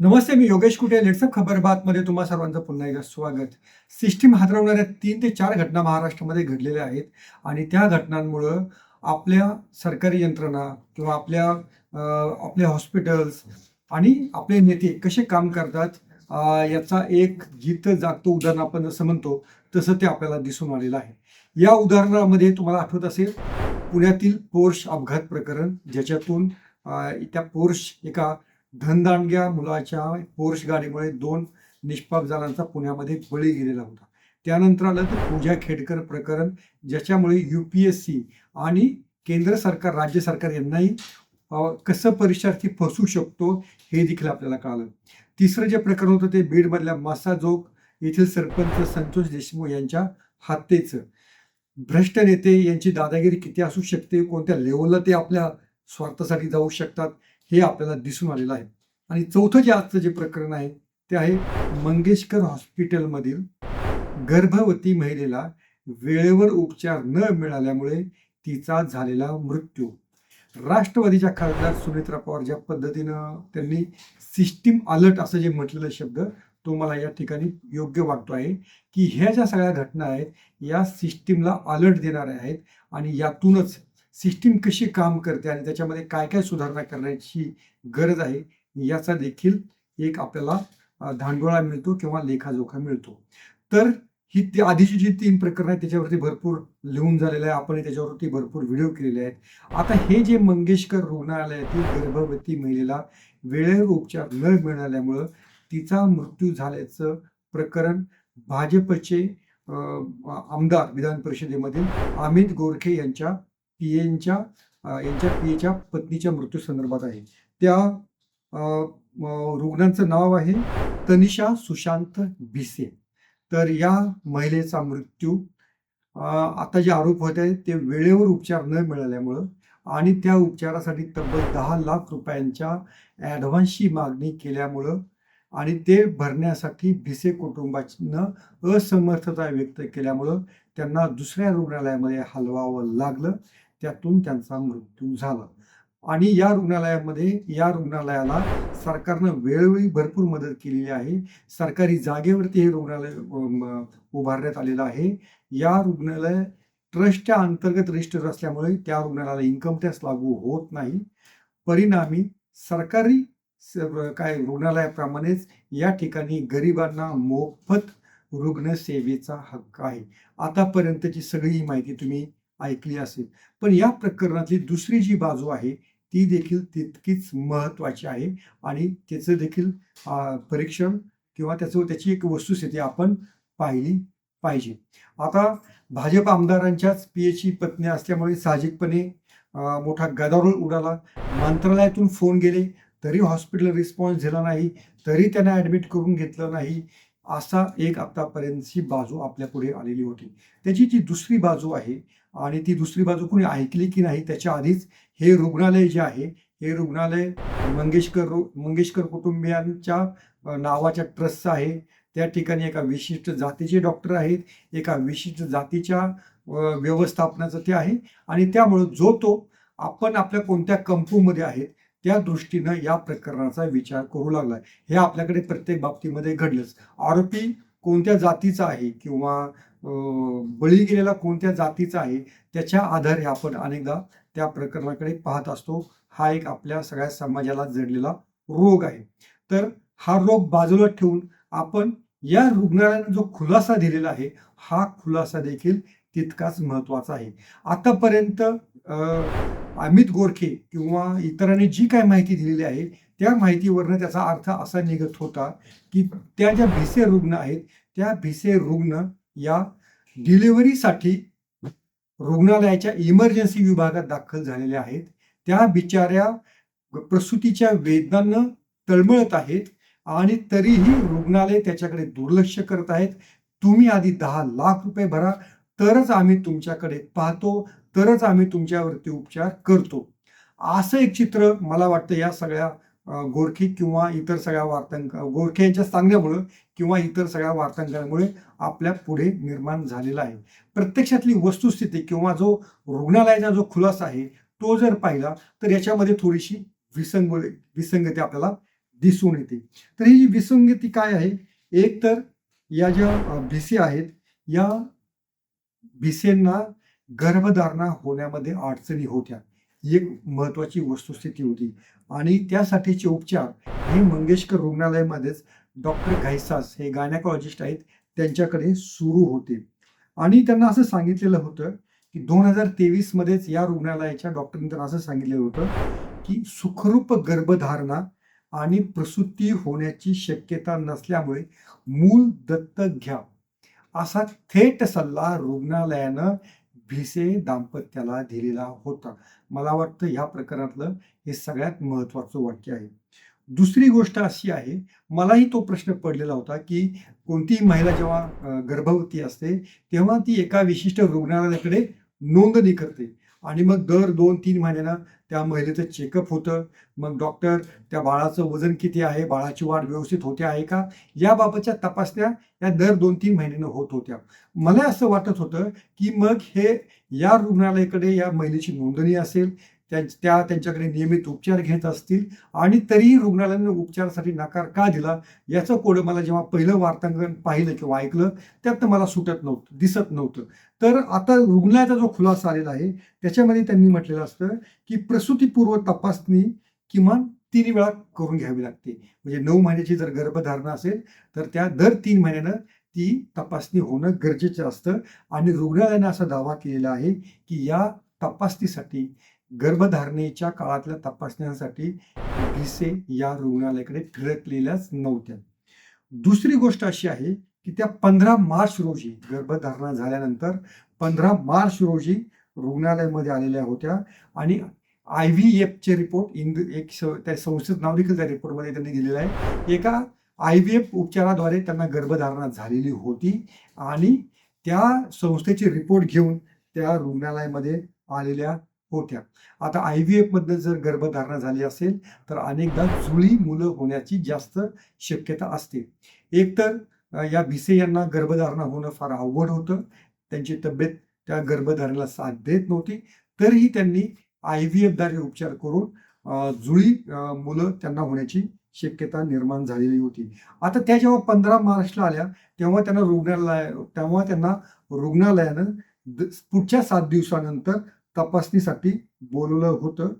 नमस्ते मी योगेश कुटे लेट्सअप खबर बातमध्ये तुम्हा सर्वांचं पुन्हा एकदा स्वागत. सिस्टीम हादरवणाऱ्या तीन ते चार घटना महाराष्ट्रामध्ये घडलेल्या आहेत आणि त्या घटनांमुळं आपल्या सरकारी यंत्रणा किंवा आपल्या आपल्या आपले हॉस्पिटल्स आणि आपले नेते कसे काम करतात याचा एक जित जागतो उदाहरण आपण जसं म्हणतो तसं ते आपल्याला दिसून आलेलं आहे. या उदाहरणामध्ये तुम्हाला आठवत असेल पुण्यातील पोर्श अपघात प्रकरण ज्याच्यातून त्या पोर्श एका धनदांडग्या मुलाच्या पोर्श गाडीमुळे दोन निष्पाप जणांचा पुण्यामध्ये बळी गेलेला होता. त्यानंतर आलं तर पूजा खेडकर प्रकरण ज्याच्यामुळे यू पी एस सी आणि केंद्र सरकार राज्य सरकार यांनाही कसं परीक्षार्थी फसू शकतो हे देखील आपल्याला कळालं. तिसरं जे प्रकरण होतं ते बीडमधल्या मासाजोग येथील सरपंच संतोष देशमुख यांच्या हत्येचं. भ्रष्ट नेते यांची दादागिरी किती असू शकते कोणत्या लेवलला ते आपल्या स्वार्थासाठी जाऊ शकतात हे आपल्याला दिसून आलेलं आहे. आणि चौथं जे आजचं जे प्रकरण आहे ते आहे मंगेशकर हॉस्पिटलमधील गर्भवती महिलेला वेळेवर उपचार न मिळाल्यामुळे तिचा झालेला मृत्यू. राष्ट्रवादीच्या खासदार सुमित्रा पवार ज्या पद्धतीनं त्यांनी सिस्टीम अलर्ट असं जे म्हटलेलं शब्द तो मला या ठिकाणी योग्य वाटतो आहे की ह्या ज्या सगळ्या घटना आहेत या सिस्टीमला अलर्ट देणाऱ्या आहेत आणि यातूनच सिस्टीम कशी काम करते आणि त्याच्यामध्ये काय काय सुधारणा करण्याची गरज आहे याचा देखील एक आपल्याला धांडोळा मिळतो किंवा लेखाजोखा मिळतो. तर ही ती आधीची जी तीन प्रकरणं आहेत त्याच्यावरती भरपूर लिहून झालेलं आहे. आपण त्याच्यावरती भरपूर व्हिडिओ केलेले आहेत. आता हे जे मंगेशकर रुग्णालयातील गर्भवती महिलेला वेळेवर उपचार न मिळाल्यामुळं तिचा मृत्यू झाल्याचं प्रकरण भाजपचे आमदार विधान परिषदेमधील अमित गोरखे यांच्या पी एनच्या यांच्या पी एच्या पत्नीच्या मृत्यू संदर्भात आहे. त्या रुग्णांचं नाव आहे तनिषा सुशांत भिसे. तर या महिलेचा मृत्यू आता जे आरोप होत आहेत ते वेळेवर उपचार न मिळाल्यामुळं आणि त्या उपचारासाठी तब्बल दहा लाख रुपयांच्या ॲडव्हान्सची मागणी केल्यामुळं आणि ते भरण्यासाठी भिसे कुटुंबानं असमर्थता व्यक्त केल्यामुळं त्यांना दुसऱ्या रुग्णालयामध्ये हलवावं लागलं. त्यातून त्यांचा मृत्यू झाला. आणि या रुग्णालयामध्ये या रुग्णालयाला सरकारनं वेळोवेळी भरपूर मदत केलेली आहे. सरकारी जागेवरती हे रुग्णालय उभारण्यात आलेलं आहे. या रुग्णालय ट्रस्टच्या अंतर्गत रजिस्टर असल्यामुळे त्या रुग्णालयाला इन्कम टॅक्स लागू होत नाही. परिणामी सरकारी काय रुग्णालयाप्रमाणेच या ठिकाणी गरिबांना मोफत रुग्णसेवेचा हक्क आहे. आतापर्यंतची सगळी माहिती तुम्ही ऐकली असेल. पण या प्रकरणातली दुसरी जी बाजू आहे ती देखील तितकीच महत्त्वाची आहे आणि त्याचं देखील परीक्षण किंवा त्याचं त्याची एक वस्तुस्थिती आपण पाहिली पाहिजे. आता भाजप आमदारांच्याच पी पीएची पत्नी असल्यामुळे साहजिकपणे मोठा गदारोळ उडाला. मंत्रालयातून फोन गेले तरी हॉस्पिटल रिस्पॉन्स दिला नाही तरी त्यांना ॲडमिट करून घेतलं नाही असा एक आत्तापर्यंतची बाजू आपल्या पुढे आलेली होती. त्याची जी दुसरी बाजू आहे आणि ती दुसरी बाजू कोणी ऐकली की नाही त्याच्या आधीच हे रुग्णालय जे आहे हे रुग्णालय मंगेशकर रु मंगेशकर कुटुंबियांच्या नावाच्या ट्रस्टचं आहे. त्या ठिकाणी एका विशिष्ट जातीचे डॉक्टर आहेत. एका विशिष्ट जातीच्या व्यवस्थापनाचं ते आहे. आणि त्यामुळं जो तो आपण आपल्या कोणत्या कंपूमध्ये आहेत त्या दृष्टीनं या प्रकरणाचा विचार करू लागला. हे आपल्याकडे प्रत्येक बाबतीमध्ये घडलंच. आरोपी कोणत्या जातीचा आहे किंवा बळी गेलेला कोणत्या जातीचा आहे त्याच्या आधारे आपण अनेकदा त्या प्रकरणाकडे पाहत असतो. हा एक आपल्या सगळ्या समाजाला जडलेला रोग आहे. तर हा रोग बाजूला ठेवून आपण या रुग्णालयाने जो खुलासा दिलेला आहे हा खुलासा देखील तितकाच महत्त्वाचा आहे. आतापर्यंत अमित गोरखे किंवा इतरांनी जी काय माहिती दिलेली आहे त्या माहितीवरनं त्याचा अर्थ असा निघत होता की त्या ज्या भिसे रुग्ण आहेत त्या भिसे रुग्ण या डिलिव्हरीसाठी रुग्णालयाच्या इमर्जन्सी विभागात दाखल झालेल्या आहेत. त्या बिचाऱ्या प्रसूतीच्या वेदनांना तळमळत आहेत आणि तरीही रुग्णालय त्याच्याकडे दुर्लक्ष करत आहेत. तुम्ही आधी दहा लाख रुपये भरा तरच आम्ही तुमच्याकडे पाहतो तरच आम्ही तुमच्यावरती उपचार करतो. असं एक चित्र मला वाटतं या सगळ्या गोरखे किंवा इतर सगळ्या वार्तांक गोरखे यांच्या सांगण्यामुळं किंवा इतर सगळ्या वार्तांकनामुळे आपल्या पुढे निर्माण झालेला आहे. प्रत्यक्षातली वस्तुस्थिती किंवा जो रुग्णालयाचा जो खुलासा आहे तो जर पाहिला तर याच्यामध्ये थोडीशी विसंग विसंगती आपल्याला दिसून येते. तर ही विसंगती काय आहे? एक तर या ज्या भिसे आहेत या भिसेंना गर्भधारणा होण्यामध्ये अडचणी होत्या. एक महत्वाची वस्तुस्थिती होती. आणि त्यासाठीचे उपचार हे मंगेशकर रुग्णालयामध्येच डॉक्टर घायसास हे गायनाकॉलॉजिस्ट आहेत त्यांच्याकडे सुरू होते. आणि त्यांना असं सांगितलेलं होतं की दोन हजार तेवीसमध्येच या रुग्णालयाच्या डॉक्टरांनी त्यांना असं सांगितलेलं होतं की सुखरूप गर्भधारणा आणि प्रसूती होण्याची शक्यता नसल्यामुळे मूल दत्तक घ्या. असा थेट सल्ला रुग्णालयानं भिसे दाम्पत्याला दिलेला होता. मला वाटतं ह्या प्रकरणातलं हे सगळ्यात महत्त्वाचं वाक्य आहे. दुसरी गोष्ट अशी आहे मलाही तो प्रश्न पडलेला होता की कोणतीही महिला जेव्हा गर्भवती असते तेव्हा ती एका विशिष्ट रुग्णालयाकडे नोंदणी करते. आणि मग दर दोन तीन महिन्यांना त्या महिलेचं चेकअप होतं. मग डॉक्टर त्या बाळाचं वजन किती आहे? बाळाची वाढ व्यवस्थित होते आहे का? याबाबतच्या तपासण्या या दर दोन तीन महिन्यानं होत होत्या. मला असं वाटत होतं की मग हे या रुग्णालयाकडे या महिलेची नोंदणी असेल त्या त्या त्यांच्याकडे नियमित उपचार घेत असतील आणि तरीही रुग्णालयाने उपचारासाठी नकार का दिला याचं कोड मला जेव्हा पहिलं वार्तांकन पाहिलं किंवा ऐकलं त्यात मला सुटत नव्हतं दिसत नव्हतं. तर आता रुग्णालयाचा जो खुलासा आलेला आहे त्याच्यामध्ये त्यांनी म्हटलेलं असतं की प्रसूतीपूर्व तपासणी किमान तीन वेळा करून घ्यावी लागते. म्हणजे नऊ महिन्याची जर गर्भधारणा असेल तर त्या दर तीन महिन्यानं ती तपासणी होणं गरजेचं असतं. आणि रुग्णालयानं असा दावा केलेला आहे की या तपासणीसाठी गर्भधारणेच्या काळातल्या तपासण्यासाठी भिसे या रुग्णालयाकडे फिरकलेल्याच नव्हत्या. दुसरी गोष्ट अशी आहे की त्या पंधरा मार्च रोजी गर्भधारणा झाल्यानंतर पंधरा मार्च रोजी रुग्णालयामध्ये आलेल्या होत्या आणि आय व्ही एफचे रिपोर्ट इंद एक स- त्या संस्थेत नाव देखील त्या रिपोर्टमध्ये त्यांनी दिलेलं आहे. एका आय व्ही एफ उपचाराद्वारे त्यांना गर्भधारणा झालेली होती आणि त्या संस्थेचे रिपोर्ट घेऊन त्या रुग्णालयामध्ये आलेल्या होत्या. आता आय व्ही एफमध्ये जर गर्भधारणा झाली असेल तर अनेकदा जुळी मुलं होण्याची जास्त शक्यता असते. एकतर या भिसे यांना गर्भधारणा होणं फार अवघड होतं. त्यांची तब्येत त्या गर्भधारणेला साथ देत नव्हती. तरीही त्यांनी आय व्ही एफद्वारे उपचार करून जुळी मुलं त्यांना होण्याची शक्यता निर्माण झालेली होती. आता त्या जेव्हा पंधरा मार्चला आल्या तेव्हा त्यांना रुग्णालय तेव्हा त्यांना रुग्णालयानं द- पुढच्या सात दिवसानंतर तपासणीसाठी बोलवलं होतं.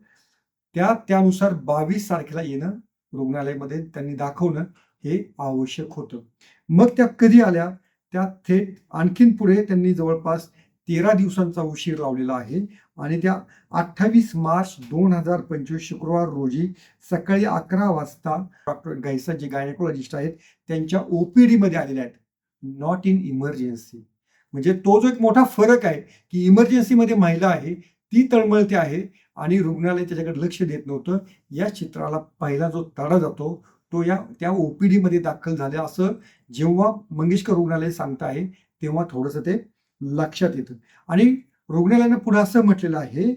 त्या त्यानुसार बावीस तारखेला येणं रुग्णालयामध्ये त्यांनी दाखवणं हे आवश्यक होतं. मग त्या कधी आल्या? त्या थेट आणखीन पुढे त्यांनी जवळपास तेरा दिवसांचा उशीर लावलेला आहे आणि त्या अठ्ठावीस मार्च दोन हजार पंचवीस शुक्रवार रोजी सकाळी अकरा वाजता डॉक्टर गायसा जे गायनेकोलॉजिस्ट आहेत त्यांच्या ओपीडीमध्ये आलेल्या आहेत. नॉट इन इमर्जन्सी म्हणजे तो जो एक मोठा फरक आहे की इमर्जन्सीमध्ये महिला आहे ती तळमळते आहे आणि रुग्णालय त्याच्याकडे लक्ष देत नव्हतं. या चित्राला पहिला जो तडा जातो तो या त्या ओ पी डीमध्ये दाखल झाले असं जेव्हा मंगेशकर रुग्णालय सांगत आहे तेव्हा थोडंसं ते लक्षात येतं. आणि रुग्णालयानं पुढे असं म्हटलेलं आहे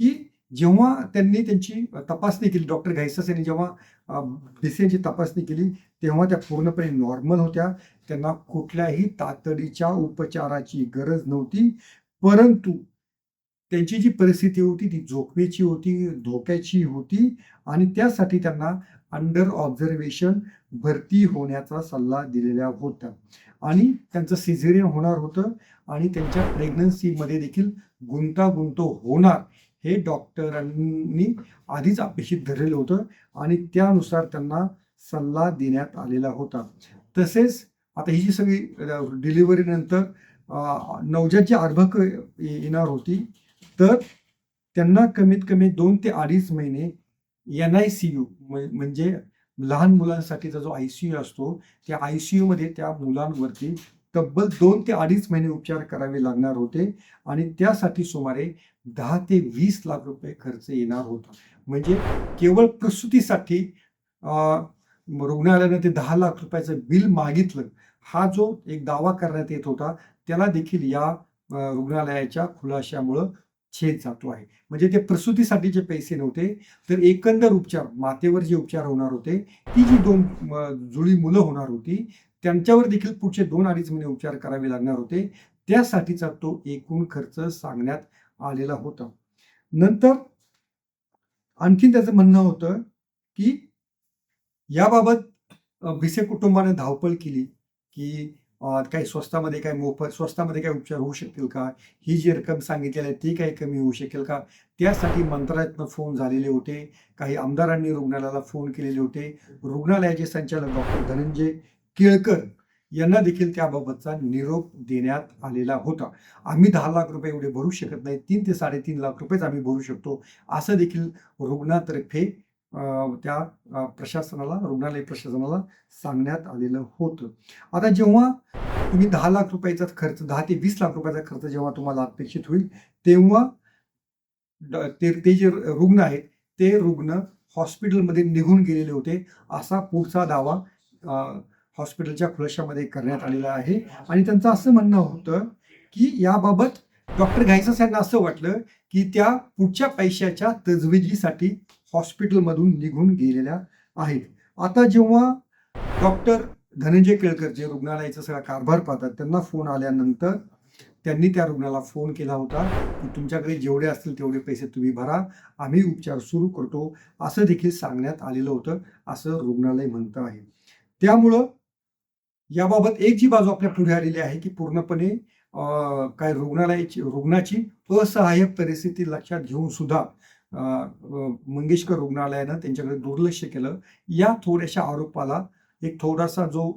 की जेव्हा त्यांनी त्यांची तपासणी केली डॉक्टर घायसास यांनी जेव्हा डिसेंची तपासणी केली तेव्हा त्या पूर्णपणे नॉर्मल होत्या. त्यांना कुठल्याही तातडीच्या उपचाराची गरज नव्हती. परंतु त्यांची जी परिस्थिती होती ती जोखमीची होती धोक्याची होती आणि त्यासाठी त्यांना अंडर ऑब्झर्वेशन भरती होण्याचा सल्ला दिलेला होता. आणि त्यांचं सिझेरियन होणार होतं आणि त्यांच्या प्रेग्नन्सीमध्ये देखील गुंतागुंत होणार. हे डॉक्टरांनी आधीच अपेक्षित धरलेलं होतं आणि त्यानुसार त्यांना सल्ला देण्यात आलेला होता. तसेच आता ही जी सगळी डिलिव्हरीनंतर नंतर अर्भक येणार होती तर त्यांना कमीत कमी दोन ते अडीच महिने एन आय सी यू म्हणजे लहान मुलांसाठीचा जो आय सी यू असतो त्या आय सी यूमध्ये त्या मुलांवरती तब्बल दोन ते अडीच महिने उपचार करावे लागणार होते आणि त्यासाठी सुमारे दहा ते वीस लाख रुपये खर्च येणार होता. म्हणजे केवळ प्रसूतीसाठी रुग्णालयानं ते दहा लाख रुपयाचं बिल मागितलं हा जो एक दावा करण्यात येत होता त्याला देखील या रुग्णालयाच्या खुलाशामुळं छेद जातो आहे. म्हणजे ते प्रसूतीसाठीचे पैसे नव्हते तर एकंदर उपचार मातेवर जे उपचार होणार होते ती जी दोन जुळी मुलं होणार होती त्यांच्यावर देखील पुढचे दोन अडीच महिने उपचार करावे लागणार होते. त्यासाठीचा तो एकूण खर्च सांगण्यात आलेला होता. नंतर आणखीन त्याचं म्हणणं होतं की याबाबत भिसे कुटुंबाने धावपळ केली की काही स्वस्तामध्ये काय मोफत स्वस्तामध्ये काय उपचार होऊ शकतील का? ही जी रक्कम सांगितलेली आहे ती काही कमी होऊ शकेल का? त्यासाठी मंत्रालयातनं फोन झालेले होते. काही आमदारांनी रुग्णालयाला फोन केलेले होते. रुग्णालयाचे संचालक डॉक्टर धनंजय केळकर यांना देखील त्याबाबतचा निरोप देण्यात आलेला होता. आम्ही दहा लाख रुपये एवढे भरू शकत नाही. तीन ते साडेतीन लाख रुपयेच आम्ही भरू शकतो. असं देखील रुग्णातर्फे त्या प्रशासनाला रुग्णालय प्रशासनाला सांगण्यात आलेलं होतं. आता जेव्हा तुम्ही दहा लाख रुपयाचा खर्च दहा ते वीस लाख रुपयाचा खर्च जेव्हा तुम्हाला अपेक्षित होईल तेव्हा ते ते जे रुग्ण आहेत ते रुग्ण हॉस्पिटलमध्ये निघून गेलेले होते. असा पुढचा दावा हॉस्पिटलच्या खुलाशामध्ये करण्यात आलेला आहे. आणि त्यांचं असं म्हणणं होतं की याबाबत डॉक्टर घायसस यांना असं वाटलं की त्या पुढच्या पैशाच्या तजवीजीसाठी हॉस्पिटलमधून निघून गेलेल्या आहेत. आता जेव्हा डॉक्टर धनंजय केळकर जे रुग्णालयाचा सगळा कारभार पाहतात त्यांना फोन आल्यानंतर त्यांनी त्या रुग्णाला फोन केला होता की तुमच्याकडे जेवढे असतील तेवढे पैसे तुम्ही भरा आम्ही उपचार सुरू करतो असं देखील सांगण्यात आलेलं होतं असं रुग्णालय म्हणतं आहे. त्यामुळं याबाबत एक जी बाजू आपल्या पुढे आलेली आहे की पूर्णपणे काय रुग्णालयाची रुग्णाची असहाय्यक परिस्थिती लक्षात घेऊन सुद्धा मंगेशकर रुग्णालयानं त्यांच्याकडे दुर्लक्ष केलं. या थोड्याशा आरोपाला एक थोडासा जो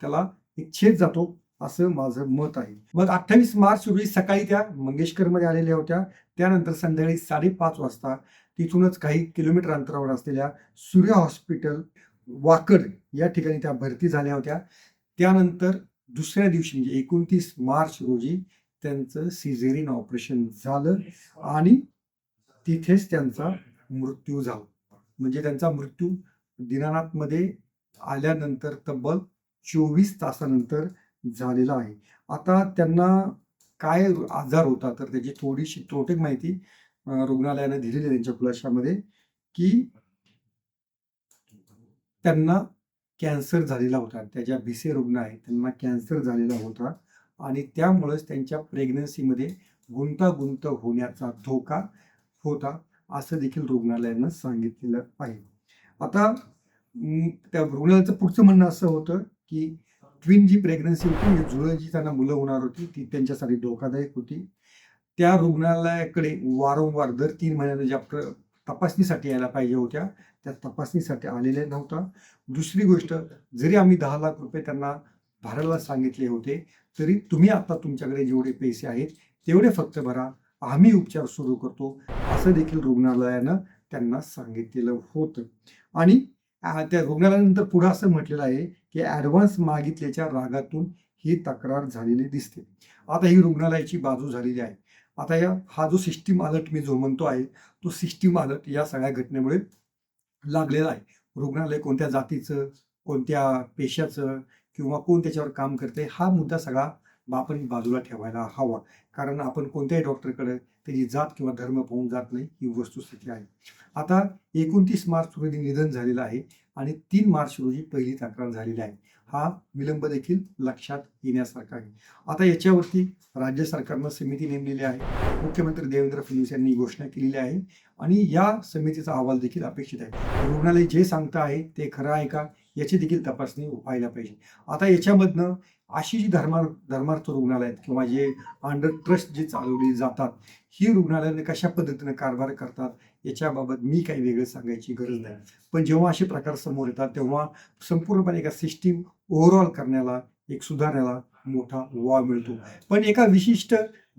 त्याला एक छेद जातो असं माझं मत आहे. मग अठ्ठावीस मार्च रोजी सकाळी त्या मंगेशकरमध्ये आलेल्या होत्या. त्यानंतर संध्याकाळी साडेपाच वाजता तिथूनच काही किलोमीटर अंतरावर असलेल्या सूर्य हॉस्पिटल वाकड या ठिकाणी त्या भरती झाल्या होत्या. त्यानंतर दुसऱ्या दिवशी म्हणजे एकोणतीस मार्च रोजी त्यांचं सिझेरियन ऑपरेशन झालं आणि तिथेच त्यांचा मृत्यू झाला. म्हणजे त्यांचा मृत्यू दिनानाथमध्ये आल्यानंतर तब्बल चोवीस तासानंतर झालेला आहे. आता त्यांना काय आजार होता तर त्याची थोडीशी तोटेक माहिती रुग्णालयानं दिलेली आहे त्यांच्या खुलाशामध्ये की त्यांना कॅन्सर झालेला होता. त्या ज्या भिसे रुग्ण आहेत त्यांना कॅन्सर झालेला होता आणि त्यामुळेच त्यांच्या प्रेग्नन्सीमध्ये गुंतागुंत होण्याचा धोका होता असं देखील रुग्णालयानं सांगितलेलं आहे. आता त्या रुग्णालयाचं पुढचं म्हणणं असं होतं की ट्विन जी प्रेग्नन्सी होती म्हणजे जुळं जी त्यांना मुलं होणार होती ती त्यांच्यासाठी धोकादायक होती. त्या रुग्णालयाकडे वारंवार दर तीन महिन्यानं ज्या प्र तपासणीसाठी यायला पाहिजे होत्या. त्या तपासणीसाठी आलेल्या नव्हता. दुसरी गोष्ट जरी आम्ही दहा लाख रुपये त्यांना भरायला सांगितले होते तरी तुम्ही आता तुमच्याकडे जेवढे पैसे आहेत तेवढे फक्त भरा. आम्ही उपचार सुरू करतो. असं देखील रुग्णालयानं त्यांना सांगितलेलं होतं. आणि त्या रुग्णालयानंतर पुढं असं म्हटलेलं आहे की ॲडव्हान्स मागितल्याच्या रागातून ही तक्रार झालेली दिसते. आता ही रुग्णालयाची बाजू झालेली आहे. आता या हा जो सिस्टीम अलर्ट मी जो म्हणतो आहे तो सिस्टीम अलर्ट या सगळ्या घटनेमुळे लागलेला आहे. रुग्णालय कोणत्या जातीचं कोणत्या पेशाचं किंवा कोण त्याच्यावर काम करते हा मुद्दा सगळा आपण बाजूला ठेवायला हवा. कारण आपण कोणत्याही डॉक्टरकडे त्याची जात किंवा धर्म पाहून जात नाही ही वस्तुस्थिती आहे. आता एकोणतीस मार्च रोजी निधन झालेलं आहे आणि तीन मार्च रोजी पहिली तक्रार झालेली आहे. हा विलंब देखील लक्षात येण्यासारखा आहे. आता याच्यावरती राज्य सरकारनं समिती नेमलेली आहे. मुख्यमंत्री देवेंद्र फडणवीस यांनी घोषणा केलेली आहे. आणि या समितीचा अहवाल देखील अपेक्षित आहे. रुग्णालय जे सांगतं आहे ते खरं आहे का याची देखील तपासणी व्हायला पाहिजे. आता याच्यामधनं अशी जी धर्मा धर्मार्थ रुग्णालय आहेत किंवा जे अंडर ट्रस्ट जे चालवली जातात ही रुग्णालयाने कशा पद्धतीने कारभार करतात याच्याबाबत मी काही वेगळं सांगायची गरज नाही. पण जेव्हा असे प्रकार समोर येतात तेव्हा संपूर्णपणे एका सिस्टीम ओव्हरऑल करण्याला एक सुधारण्याला मोठा वाव मिळतो. पण एका विशिष्ट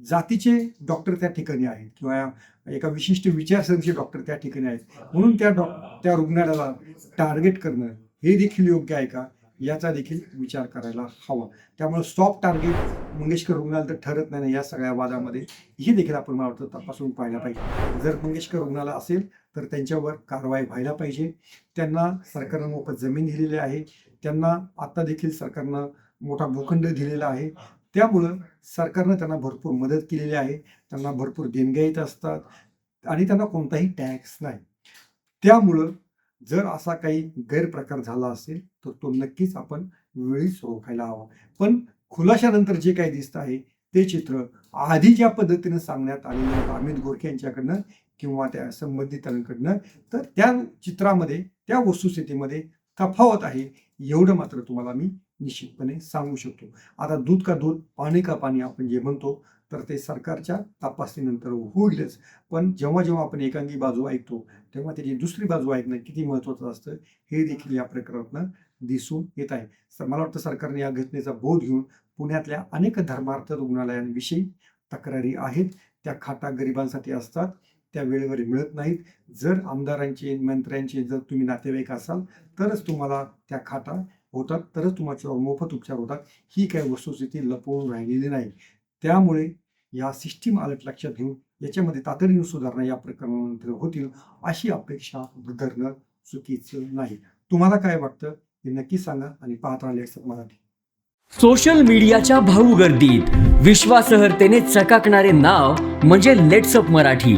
जातीचे डॉक्टर त्या ठिकाणी आहेत किंवा एका विशिष्ट विचारसरणीचे डॉक्टर त्या ठिकाणी आहेत. म्हणून त्या डॉ त्या रुग्णालयाला टार्गेट करणं हे देखील योग्य आहे का? याचा देखील विचार करायला हवा. त्यामुळे सॉफ्ट टार्गेट मंगेशकर रुग्णालय तर ठरत नाही ना या सगळ्या वादामध्ये. हे देखील आपण मला वाटतं तपासून पाहायला पाहिजे. जर मंगेशकर रुग्णालय असेल तर त्यांच्यावर कारवाई व्हायला पाहिजे. त्यांना सरकारनं मोफत जमीन दिलेली आहे. त्यांना आत्ता देखील सरकारनं मोठा भूखंड दिलेला आहे. त्यामुळं सरकारनं त्यांना भरपूर मदत केलेली आहे. त्यांना भरपूर देणग्या येत असतात. आणि त्यांना कोणताही टॅक्स नाही. त्यामुळं जर असा काही गैरप्रकार झाला असेल तर तो नक्कीच आपण वेळीच रोखायला हवा. पण खुलाशानंतर जे काही दिसत आहे ते चित्र आधी ज्या पद्धतीनं सांगण्यात आलेलं होतं अमित गोरखे यांच्याकडनं किंवा त्या संबंधितांकडनं तर त्या चित्रामध्ये त्या वस्तुस्थितीमध्ये तफावत आहे एवढं मात्र तुम्हाला मी निश्चितपणे सांगू शकतो. आता दूध का दूध पाणी का पाणी आपण जे म्हणतो तर ते सरकारच्या तपासणीनंतर होईलच. पण जेव्हा जेव्हा आपण एकांगी बाजू ऐकतो तेव्हा त्याची दुसरी बाजू ऐकणं किती महत्त्वाचं असतं हे देखील या प्रकरणातनं दिसून येत आहे. तर मला वाटतं सरकारने या घटनेचा बोध घेऊन पुण्यातल्या अनेक धर्मार्थ रुग्णालयांविषयी तक्रारी आहेत. त्या खाटा गरिबांसाठी असतात त्या वेळेवर मिळत नाहीत. जर आमदारांचे मंत्र्यांचे जर तुम्ही नातेवाईक असाल तरच तुम्हाला त्या खाटा होतात तरच तुमच्यावर मोफत उपचार होतात. ही काही वस्तुस्थिती लपवून राहिलेली नाही. त्यामुळे या सिस्टीम अलर्ट लक्षात घेऊन याच्यामध्ये तातडीने सुधारणा या प्रकरणानंतर होतील अशी अपेक्षा धरणं चुकीचं नाही. तुम्हाला काय वाटतं? हे नक्की सांगा आणि पाहत राहिले मराठी. सोशल मीडियाच्या भाऊ गर्दीत विश्वासार्हतेने चकाकणारे नाव म्हणजे लेट्सअप मराठी.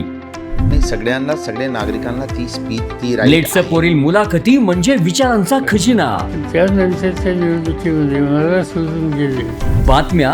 सगळ्यांना सगळ्या नागरिकांना ती स्पीच ती लेट्सअप. वरील मुलाखती म्हणजे विचारांचा खजिना. त्यानंतरच्या निवडणुकीमध्ये मला सोडून गेले बातम्या